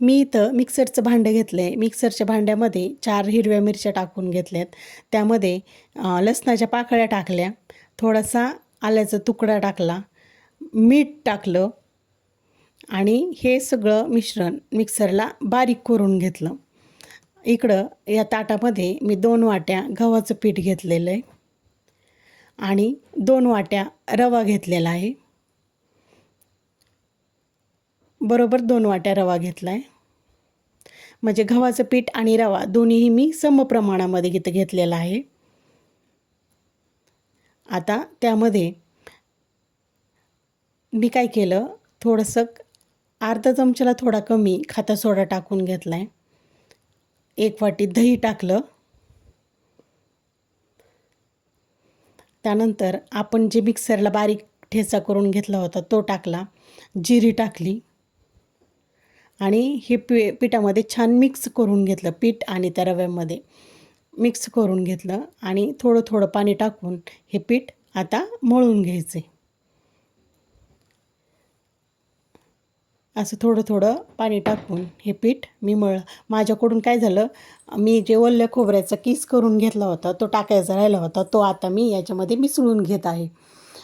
मी इथं मिक्सरचं भांडं घेतलं आहे मिक्सरच्या भांड्यामध्ये चार हिरव्या मिरच्या टाकून घेतल्यात. त्यामध्ये लसणाच्या पाकळ्या टाकल्या. थोडासा आल्याचा तुकडा टाकला. मीठ टाकलं. आणि हे सगळं मिश्रण मिक्सरला बारीक करून घेतलं. इकडं या ताटामध्ये मी दोन वाट्या गव्हाचं पीठ घेतलेलं आहे. आणि दोन वाट्या रवा घेतलेला आहे. बरोबर दोन वाट्या रवा घेतला आहे म्हणजे गव्हाचं पीठ आणि रवा दोन्हीही मी समप्रमाणामध्ये घेत घेतलेला आहे. आता त्यामध्ये मी काय केलं? थोडंसं अर्धा चमच्याला थोडा कमी खाता सोडा टाकून घेतला आहे एक वाटी दही टाकलं. त्यानंतर आपण जे मिक्सरला बारीक ठेचा करून घेतला होता तो टाकला. जिरी टाकली. आणि हे पी पिठामध्ये छान मिक्स करून घेतलं पीठ आणि त्या रव्यामध्ये मिक्स करून घेतलं आणि थोडं थोडं पाणी टाकून हे पीठ आता मळून घ्यायचे. असं थोडं थोडं पाणी टाकून हे पीठ मी मळ माझ्याकडून काय झालं मी जे ओल्या खोबऱ्याचा किस करून घेतला होता तो टाकायचा राहिला होता तो आता मी याच्यामध्ये मिसळून घेत आहे.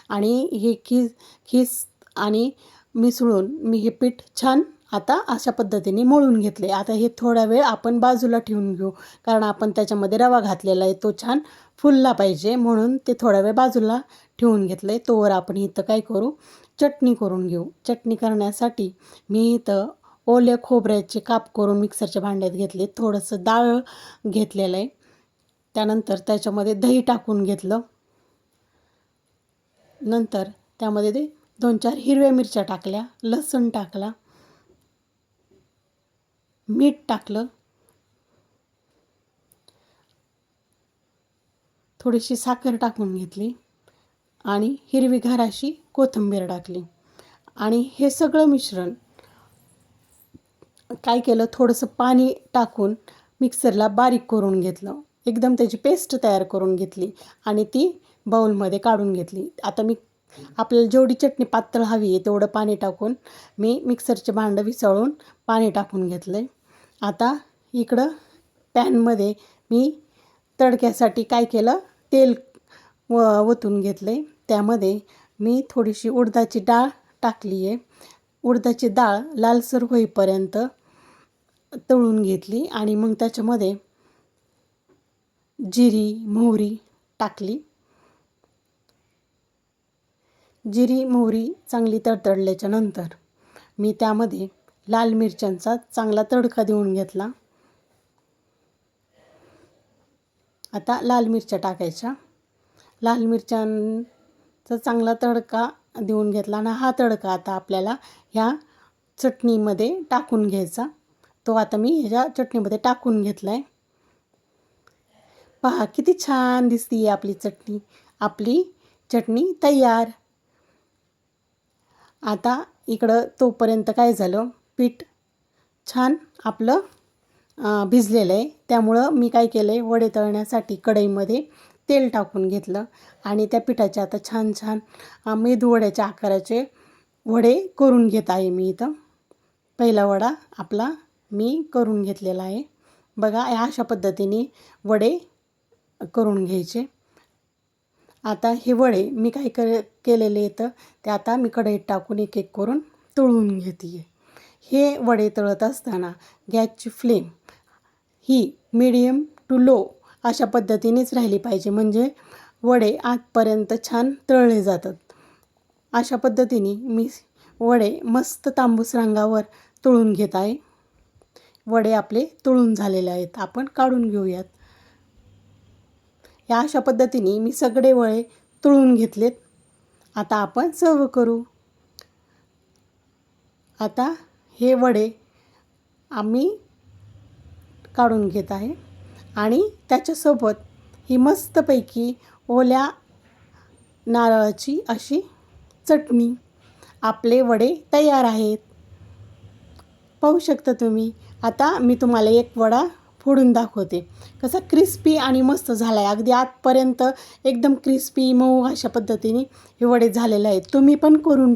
आणि हे खिस खिस आणि मिसळून मी हे पीठ छान आता अशा पद्धतीने मळून घेतले. आता हे थोडा वेळ आपण बाजूला ठेवून घेऊ कारण आपण त्याच्यामध्ये रवा घातलेला आहे तो छान फुलला पाहिजे म्हणून ते थोडा वेळ बाजूला ठेवून घेतलं आहे तोवर आपण इथं काय करू? चटणी करून घेऊ. चटणी करण्यासाठी मी इथं ओल्या खोबऱ्याचे काप करून मिक्सरच्या भांड्यात घेतले. थोडंसं डाळ घेतलेलं आहे. त्यानंतर त्याच्यामध्ये दही टाकून घेतलं. नंतर त्यामध्ये ते दोन चार हिरव्या मिरच्या टाकल्या लसूण टाकला. मीठ टाकलं. थोडीशी साखर टाकून घेतली आणि हिरवीघार अशी कोथिंबीर टाकली. आणि हे सगळं मिश्रण काय केलं? थोडंसं पाणी टाकून मिक्सरला बारीक करून घेतलं. एकदम त्याची पेस्ट तयार करून घेतली आणि ती बाऊलमध्ये काढून घेतली. आता मी आपल्याला जेवढी चटणी पातळ हवी आहे तेवढं पाणी टाकून मी मिक्सरचे भांडं विसळून पाणी टाकून घेतलं आहे आता इकडं पॅनमध्ये मी तडक्यासाठी काय केलं? तेल व ओतून घेतलं आहे त्यामध्ये मी थोडीशी उडदाची डाळ टाकली आहे उडदाची डाळ लालसर होईपर्यंत तळून घेतली आणि मग त्याच्यामध्ये जिरी मोहरी टाकली. जिरी मोहरी चांगली तडतडल्याच्या नंतर मी त्यामध्ये लाल मिरच्यांचा चांगला तडका देऊन घेतला. आता लाल मिरच्या टाकायच्या. लाल मिरच्यांचा चांगला तडका देऊन घेतला आणि हा तडका आता आपल्याला ह्या चटणीमध्ये टाकून घ्यायचा. तो आता मी ह्याच्या चटणीमध्ये टाकून घेतला आहे पहा किती छान दिसते आपली चटणी. आपली चटणी तयार. आता इकडं तोपर्यंत काय झालं? पीठ छान आपलं भिजलेलं आहे. त्यामुळं मी काय केलं आहे वडे तळण्यासाठी कढईमध्ये तेल टाकून घेतलं आणि त्या पिठाचे आता छान छान मेदूवड्याच्या आकाराचे वडे करून घेत आहे मी इथं. पहिला वडा आपला मी करून घेतलेला आहे. बघा अशा पद्धतीने वडे करून घ्यायचे. आता हे वडे मी काय कर केलेले येतं ते आता मी कढईत टाकून एक एक करून तळून घेते हे वडे तळत असताना गॅसची फ्लेम ही मिडियम टू लो अशा पद्धतीनेच राहिली पाहिजे. म्हणजे वडे आतपर्यंत छान तळले जातात. अशा पद्धतीने मी वडे मस्त तांबूस रंगावर तळून घेत आहे. वडे आपले तळून झालेले आहेत. आपण काढून घेऊयात. या अशा पद्धतीने मी सगळे वडे तळून घेतलेत. आता आपण सर्व करू. आता हे वडे आम्ही काढून घेत आहे. आणि त्याच्यासोबत ही मस्तपैकी ओल्या नारळाची अशी चटणी. आपले वडे तयार आहेत. पाहू शकता तुम्ही. आता मी तुम्हाला एक वडा फोडून दाखवते. कसा क्रिस्पी आणि मस्त झाला आहे अगदी आतपर्यंत एकदम क्रिस्पी मऊ अशा पद्धतीने हे वडे झालेले आहेत. तुम्ही पण करून